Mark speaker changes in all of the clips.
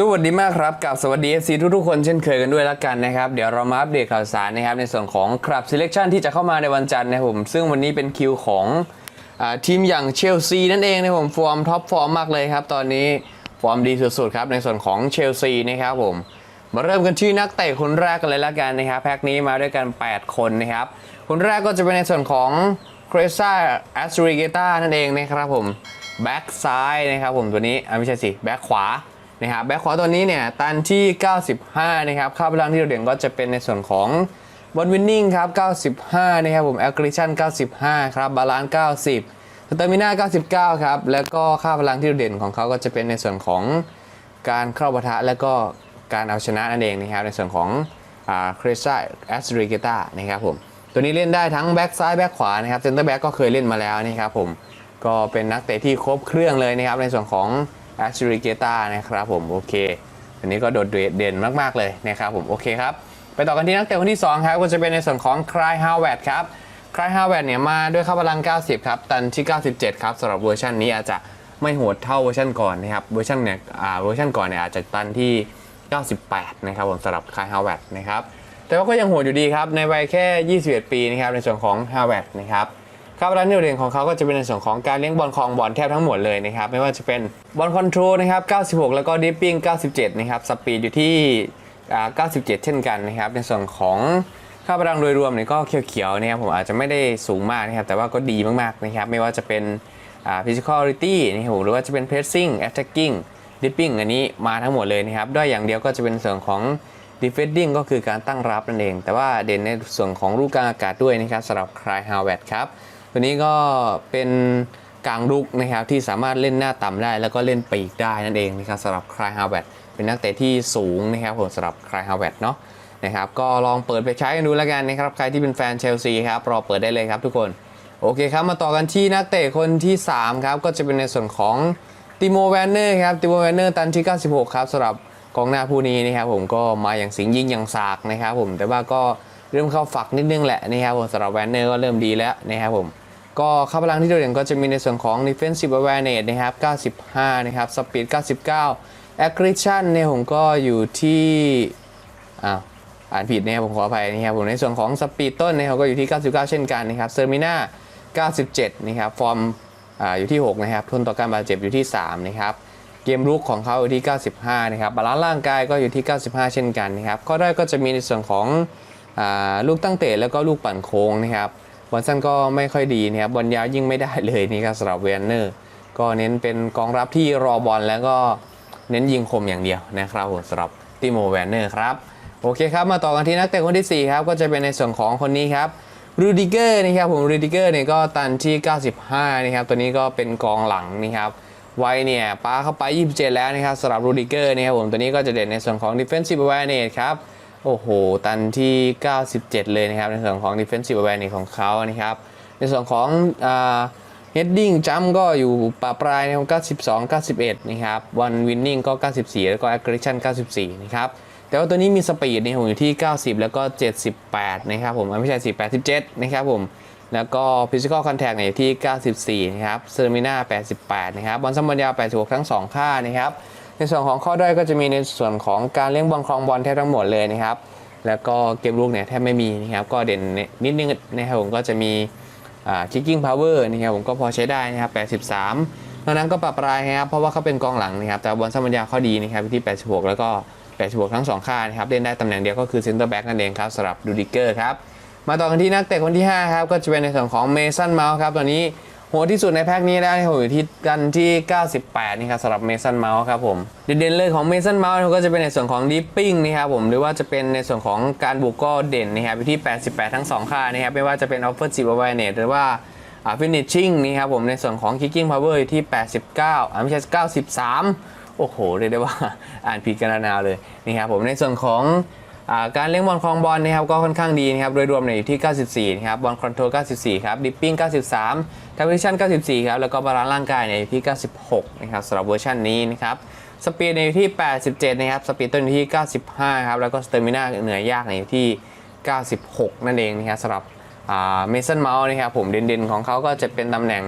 Speaker 1: สวัสดีมากครับกับสวัสดี FC ทุกๆคนเช่นเคยกันด้วยละกันนะครับเดี๋ยวเรามาอัปเดตข่าวสารนะครับในส่วนของคลับ selection ที่จะเข้ามาในวันจันทร์นะครับผมซึ่งวันนี้เป็นคิวของอทีมอย่างเชลซีนั่นเองนะครับผมฟอร์มท็อปฟอร์มมากเลยครับ ตอนนี้ฟอร์มดีสุดๆครับในส่วนของเชลซีนะครับผมมาเริ่มกันที่นักเตะคนแรกกันเลยละกันนะครับแพ็กนี้มาด้วยกัน 8 คนนะครับคนแรกก็จะเป็นในส่วนของเครซ่าแอสริเกตานั่นเองนะครับผมแบ็กซ้ายนะครับผมตัวนี้ไม่ใช่สิแบ็กขวา นะครับแบ็กขวาตัวนี้เนี่ยตันที่ 95 นะครับค่าพลังที่โดดเด่นก็จะเป็นในส่วนของบอลวินนิ่งครับ 95 นะครับผมแอคริชัน95 ครับบาลานซ์ 90สเตอร์มิน่า 99 ครับ แล้วก็ค่าพลังที่โดดเด่นของเขาก็จะเป็นในส่วนของการเข้าปะทะและก็การเอาชนะนั่นเองนะครับในส่วนของคริสซ่าแอสริเกต้านะครับผมตัวนี้เล่นได้ทั้งแบ็กซ้ายแบ็กขวานะครับเซนเตอร์แบ็กก็เคยเล่นมาแล้วนะครับผมก็เป็นนักเตะที่ครบเครื่องเลยนะครับในส่วนของ แอชริเกตานะครับผมโอเค อันนี้ก็โดดเด่นมาก ๆ เลยนะครับผมโอเคครับ ไปต่อกันที่นักเตะคนที่ 2 ครับ ก็จะเป็นในส่วนของคลายฮาวเวดครับคลายฮาวเวดเนี่ยมาด้วยค่าพลัง 90 ครับ ตันที่ 97 ครับสำหรับเวอร์ชันนี้อาจจะไม่โหดเท่าเวอร์ชันก่อนนะครับเวอร์ชันเนี่ยอ่าเวอร์ชันก่อนเนี่ยอาจจะตันที่ 98 นะครับผมสำหรับคลายฮาวเวดนะครับแต่ว่าก็ยังโหดอยู่ดีครับในวัยแค่ 21 ปีนะครับในส่วนของฮาวเวดนะครับ ครับร้านเด่นของเขาก็จะเป็นในส่วนของการเลี้ยงบอลคลองบอลแทบทั้งหมดเลยนะครับ ไม่ว่าจะเป็นบอลคอนโทรลนะครับ 96 แล้วก็ดิปปิ้ง 97 นะครับ สปีดอยู่ที่อ่า97 เช่นกันนะครับ ในส่วนของค่าพลังโดยรวมเนี่ยก็เขียวๆนะครับผมอาจจะไม่ได้สูงมากนะครับ แต่ว่าก็ดีมากๆนะครับ ไม่ว่าจะเป็น physicality นะครับหรือว่าจะเป็น pressing attacking dipping อันนี้มาทั้งหมดเลยนะครับ ด้วยอย่างเดียวก็จะเป็นส่วนของ defending ก็คือการตั้งรับนั่นเอง แต่ว่าเด่นในส่วนของลูกกลางอากาศด้วยนะครับสำหรับคลายฮาวเวดครับ ตัวนี้ก็เป็นกลางลุกนะครับที่สามารถเล่นหน้าต่ำได้ แล้วก็เล่นปีกได้นั่นเองนะครับสำหรับคลายฮาวเวดเป็นนักเตะที่สูงนะครับผมสำหรับคลายฮาวเวดเนาะนะครับก็ลองเปิดไปใช้กันดูแล้วกันนะครับใครที่เป็นแฟนเชลซีครับรอเปิดได้เลยครับทุกคนโอเคครับมาต่อกันที่นักเตะคนที่ 3 ครับ ก็จะเป็นในส่วนของติโมแวนเนอร์ครับติโมแวนเนอร์ตันที่ 96 ครับสำหรับกองหน้าผู้นี้นะครับผมก็มาอย่างสิงยิ่งอย่างสากนะครับผมแต่ว่าก็เริ่มเข้าฝักนิดนึงแหละนะครับผมสำหรับแวนเนอร์ก็เริ่มดีแล้วนะครับผม ก็ค่าพลังที่โดดเด่นก็จะมีในส่วนของ defensive awareness นะครับ 95 นะครับ speed 99 aggression เนี่ยผมก็อยู่ที่ อ้าวอ่านผิดนะครับผมขออภัยนะครับผมในส่วนของ speed ต้นนี่ยเขาก็อยู่ที่ 99 เช่นกันนะครับ stamina 97 นะครับ ฟอร์มอ่าอยู่ที่ 6 นะครับ ทนต่อการบาดเจ็บอยู่ที่ 3 นะครับ เกมรุกของเขาอยู่ที่ 95 นะครับ บาลานซ์ร่างกายก็อยู่ที่ 95 เช่นกันนะครับ ข้อด้อยก็จะมีในส่วนของอาลูกตั้งเตะแล้วก็ลูกปั่นโค้งนะครับ บอลสั้นก็ไม่ค่อยดีนะครับบอลยาวยิ่งไม่ได้เลยนี่ครับสำหรับเวนเนอร์ก็เน้นเป็นกองรับที่รอบอลแล้วก็เน้นยิงคมอย่างเดียวนะครับผมสำหรับติโมแวนเนอร์ครับโอเคครับมาต่อกันที่นักเตะคนที่ 4 ครับ ก็จะเป็นในส่วนของคนนี้ครับรูดิเกอร์นะครับผมรูดิเกอร์เนี่ยก็ตันที่ 95 นะครับ ตัวนี้ก็เป็นกองหลังนะครับวัยเนี่ยป้าเข้าไป 27 แล้วนะครับสำหรับรูดิเกอร์นะครับผมตัวนี้ก็จะเด่นในส่วนของ defensive awareness ครับ โอ้โห ตันที่ 97 เลยนะครับ ในส่วนของ defensive awareness ของเขานะครับ ในส่วนของอ่า heading jump ก็อยู่ปลายปลายๆน92 91 นะครับ one winning ก็ 94 แล้วก็ aggression 94 นะครับ แต่ว่าตัวนี้มีสปีดเนี่ยผมอยู่ที่ 90 แล้วก็ 78 นะครับผม ไม่ใช่ 4 87นะครับผม แล้วก็ physical contact เนี่ยอยู่ที่ 94 นะครับ stamina 88 นะครับ บอลสัมบอลยา86 ทั้ง 2 ค่านะครับ ในส่วนของข้อด้อยก็จะมีในส่วนของการเลี้ยงบอลครองบอลแทบทั้งหมดเลยนะครับ แล้วก็เกมลูกเนี่ยแทบไม่มีนะครับ ก็เด่นนิดนึงนะครับผมก็จะมี kicking power นะครับผมก็พอใช้ได้นะครับ 83ตอนนั้นก็ปรับปรายนะครับเพราะว่าเขาเป็นกองหลังนะครับ แต่บอลสมัญญาข้อดีนะครับที่ 86 แล้วก็ 86 ทั้ง 2 ค่านะครับ เล่นได้ตำแหน่งเดียวก็คือ center back นั่นเองครับสำหรับดูดิเกอร์ครับ มาต่อกันที่นักเตะคนที่ 5 ครับ ก็จะเป็นในส่วนของเมสันเมาส์ครับตอนนี้ โหดที่สุดในแพ็กนี้แล้วนะครับอยู่ที่กันที่ 98 นี่ครับสำหรับเมสันเมาส์ครับผมเด่นๆเลยของเมสันเมาส์ก็จะเป็นในส่วนของดิปปิ้งนะครับผมหรือว่าจะเป็นในส่วนของการบุกก็เด่นนะครับอยู่ที่ 88 ทั้ง 2 ค่านะครับไม่ว่าจะเป็น offensive awareness หรือว่าอ่า finishing นี่ครับผมในส่วนของ kicking power อยู่ที่ 89อ่าไม่ใช่93 โอ้โหเรียกได้ว่าอ่านผิดกันระนาวเลยนี่ครับผมในส่วนของ การเลี้ยงบอลครองบอลนะครับก็ค่อนข้างดีนะครับ โดยรวมเนี่ยอยู่ที่ 94 นะครับบอลคอนโทรล 94 ครับ ดิปปิ้ง 93ทัพวิชั่น94 ครับ แล้วก็บาลานซ์ร่างกายเนี่ยอยู่ที่ 96 นะครับสำหรับเวอร์ชันนี้นะครับ สปีดเนี่ยอยู่ที่ 87 นะครับ สปีดต้นอยู่ที่ 95 ครับ แล้วก็สเตอร์มินาเหนือยากเนี่ยอยู่ที่ 96 นั่นเองนะครับสำหรับเมสันเมาส์นะครับผมเด่นๆของเขาก็จะเป็นตำแหน่ง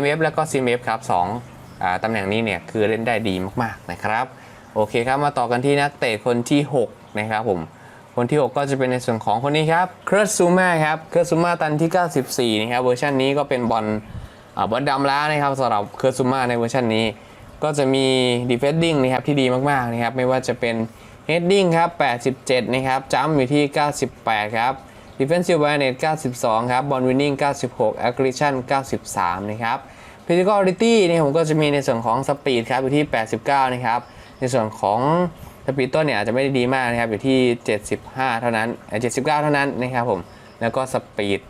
Speaker 1: MF แล้วก็ CMF ครับสองตำแหน่งนี้เนี่ยคือเล่นได้ดีมากๆนะครับ โอเคครับ มาต่อกันที่นักเตะคนที่ 6 นะครับผม คนที่ 6 ก็จะเป็นในส่วนของคนนี้ครับเคร์ซูมาครับเคร์ซูมาตันที่ 94นะครับเวอร์ชันนี้ก็เป็นบอลบอลดำแล้านะครับสำหรับเคร์ซูมาในเวอร์ชันนี้ ก็จะมี defending นะครับที่ดีมากๆนะครับไม่ว่าจะเป็น heading ครับ 87 นะครับจัมอยู่ที่ 98 ครับ defensive awareness 92 ครับ ball winning 96 aggression 93 นะครับ physicality เนี่ยผมก็จะมีในส่วนของ speed ครับอยู่ที่ 89 นะครับ ในส่วนของ สปีดต้นเนี่ยอาจจะไม่ได้ดีมากนะครับอยู่ที่ 75 เท่านั้นเอ่อ79 เท่านั้นนะครับผมแล้วก็สปีด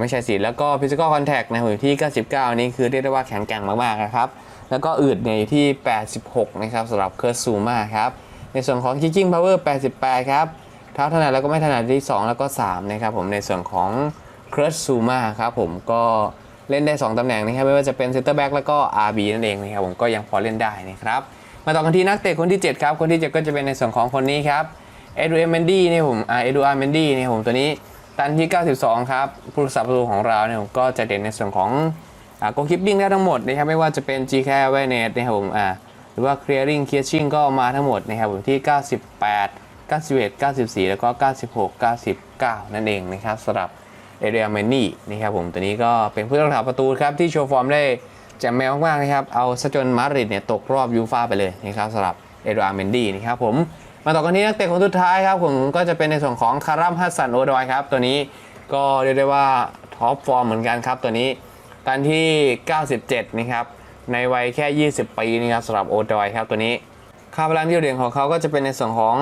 Speaker 1: ไม่ใช่สิแล้วก็ physical contact นะครับอยู่ที่ 99 นี่คือเรียกได้ว่าแข็งแกร่งมากๆนะครับแล้วก็อืดเนี่ยอยู่ที่ 86 นะครับสำหรับเคอร์ซูมาครับในส่วนของ kicking power 88 ครับเท้าถนัดแล้วก็ไม่ถนัดที่ 2 แล้วก็ 3 นะครับผมในส่วนของเคอร์ซูมาครับผมก็เล่นได้ 2 ตำแหน่งนะครับไม่ว่าจะเป็น center back แล้วก็ RB นั่นเองนะครับผมก็ยังพอเล่นได้นะครับ มาต่อกันที่นักเตะคนที่ 7 ครับ คนที่ 7 ก็จะเป็นในส่วนของคนนี้ครับ เอ็ด a r เมนดี้นี่ผมอ่าเอ็ด a r เมนดี้นี่ผมตัวนี้ตันที่ 92 ครับ ผู้รักษาประตูของเราเนี่ยผมก็จะเด่นในส่วนของอ่าโกคิปปิ้งได้ทั้งหมดนะครับไม่ว่าจะเป็น G c a r e awareness นะครับผมอ่าหรือว่า clearing catching ก็มาทั้งหมดนะครับผมที่ 98 91 94 แล้วก็ 96 99 นั่นเองนะครับสำหรับเอเรียเมนี่นะครับผมตัวนี้ก็เป็นผู้รักษาประตูครับที่โชว์ฟอร์มได้ แจ่มแมวมากนะครับ เอาซะจนมาดริดเนี่ยตกรอบยูฟ่าไปเลยนะครับสำหรับเอเรียเมนดี้นะครับผมมาต่อกันที่นักเตะคนสุดท้ายครับผมก็จะเป็นในส่วนของคารัมฮัสซันโอดอยครับ ตัวนี้ก็เรียกได้ว่าท็อปฟอร์มเหมือนกันครับ ตัวนี้ตันที่ 97 นะครับ ในวัยแค่ 20 ปีนะครับสำหรับโอดอยครับตัวนี้ค่าพลังที่โดดเด่นของเขาก็จะเป็นในส่วนของ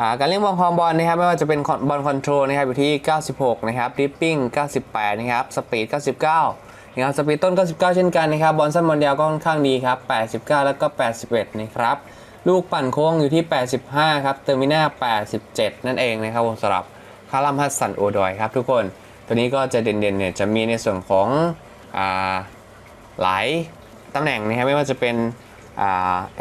Speaker 1: อการเลี้ยงบอลคองบอลนะครับไม่ว่าจะเป็นบอลคอนโทรลนะครับอยู่ที่ 96 นะครับดริปปิ้ง 98 นะครับสปีด 99 นะครับสปีดต้น99เช่นกันนะครับบอลสั้นบอลยาวก็ค่อนข้างดีครับ 89 แล้วก็ 81 นะครับลูกปั่นโค้งอยู่ที่ 85 ครับเตอร์มิน่า 87 นั่นเองนะครับสำหรับคารัมฮัสสันโอดอยครับทุกคนตัวนี้ก็จะเด่นๆเนี่ยจะมีในส่วนของอหลายตำแหน่งนะครับไม่ว่าจะเป็น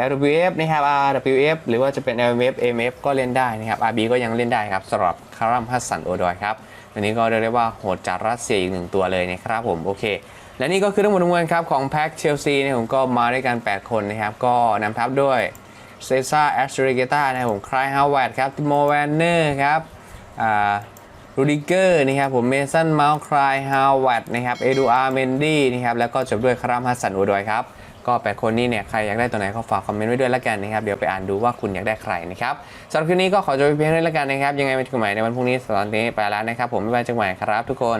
Speaker 1: LWF นะครับ RWF หรือว่าจะเป็น LMF mf ก็เล่นได้นะครับ RB ก็ยังเล่นได้ครับสำหรับคารัมฮัสสันโอดอยครับอันนี้ก็เรียกได้ว่าโหดจากรัสเซียอีกหนึ่งตัวเลยนะครับผมโอเค และนี่ก็คือทั้งหมดทั้งมวลครับของแพ็กเชลซีเนี่ยผมก็มาด้วยกัน 8 คนนะครับ ก็นำทัพด้วยเซซ่าแอสเตรเกตานะครับผมคลายฮาวเวิร์ดครับติโมแวนเนอร์ครับอ่ารูดิเกอร์นะครับผมเมสันเมาส์คลายฮาวเวิร์ดนะครับเอดูอาร์เมนดี้นะครับแล้วก็จบด้วยคารามฮัสันอูดอยครับก็แปดคนนี้เนี่ยใครอยากได้ตัวไหนก็ฝากคอมเมนต์ไว้ด้วยละกันนะครับเดี๋ยวไปอ่านดูว่าคุณอยากได้ใครนะครับสำหรับคลิปนี้ก็ขอจบเพียงเท่านี้ละกันนะครับยังไงไปเจอกันใหม่ในวันพรุ่งนี้สำหรับนนี้ไปแล้วนะครับผมบ๊ายบายเจอกันใหม่ครับทุกคน